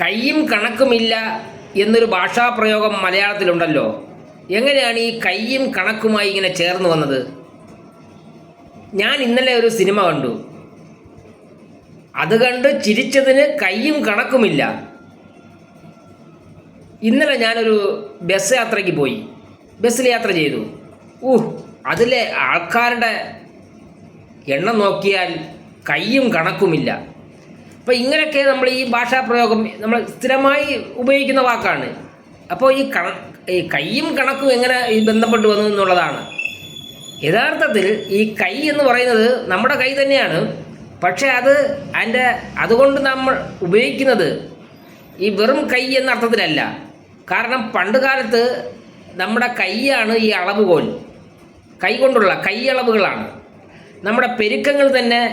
കയ്യും കണക്കുമില്ല എന്നൊരു ഭാഷാപ്രയോഗം മലയാളത്തിലുണ്ടല്ലോ. എങ്ങനെയാണ് ഈ കയ്യും കണക്കുമായി ഇങ്ങനെ ചേർന്ന് വന്നത്? ഞാൻ ഇന്നലെ ഒരു സിനിമ കണ്ടു. അത് കണ്ട് ചിരിച്ചതിന് കയ്യും കണക്കുമില്ല. ഇന്നലെ ഞാനൊരു ബസ് യാത്രയ്ക്ക് പോയി. ബസ്സിൽ യാത്ര ചെയ്തു. ഊഹ് അതിലെ ആൾക്കാരുടെ എണ്ണം നോക്കിയാൽ കയ്യും കണക്കുമില്ല. അപ്പോൾ ഇങ്ങനെയൊക്കെ നമ്മൾ ഈ ഭാഷാ പ്രയോഗം നമ്മൾ സ്ഥിരമായി ഉപയോഗിക്കുന്ന വാക്കാണ്. അപ്പോൾ ഈ കണ ഈ കയ്യും കണക്കും എങ്ങനെ ഈ ബന്ധപ്പെട്ട് വന്നു എന്നുള്ളതാണ്. യഥാർത്ഥത്തിൽ ഈ കൈ എന്ന് പറയുന്നത് നമ്മുടെ കൈ തന്നെയാണ്. പക്ഷേ അത് അതിന്റെ അതുകൊണ്ട് നമ്മൾ ഉപയോഗിക്കുന്നത് ഈ വെറും കൈ എന്ന അർത്ഥത്തിലല്ല. കാരണം പണ്ട് കാലത്ത് നമ്മുടെ കൈയാണ് ഈ അളവുകോൽ. കൈ കൊണ്ടുള്ള കൈ അളവുകളാണ്. നമ്മുടെ പെരുക്കങ്ങൾ തന്നെ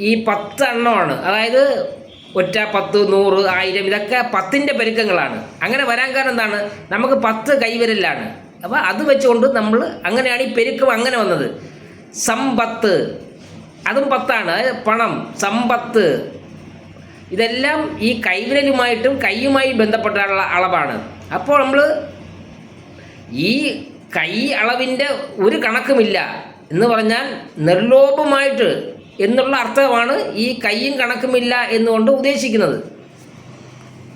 ഈ പത്ത് എണ്ണമാണ് അതായത് ഒറ്റ പത്ത് നൂറ് ആയിരം ഇതൊക്കെ പത്തിന്റെ പെരുക്കങ്ങളാണ്. അങ്ങനെ വരാൻ കാരണം എന്താണ്? നമുക്ക് പത്ത് കൈവരലാണ് അപ്പോൾ അത് വെച്ചുകൊണ്ട് നമ്മൾ അങ്ങനെയാണ് ഈ പെരുക്കം അങ്ങനെ വന്നത്. സമ്പത്ത്. അതും പത്താണ്. അതായത് പണം സമ്പത്ത്. ഇതെല്ലാം ഈ കൈവിരലുമായിട്ടും കൈയുമായി ബന്ധപ്പെട്ടുള്ള അളവാണ്. അപ്പോൾ നമ്മൾ ഈ കൈ അളവിന്റെ ഒരു കണക്കുമില്ല. എന്ന് പറഞ്ഞാൽ നിർലോഭമായിട്ട് എന്നുള്ള അർത്ഥമാണ് ഈ കൈയും കണക്കുമില്ല എന്നുകൊണ്ട് ഉദ്ദേശിക്കുന്നത്.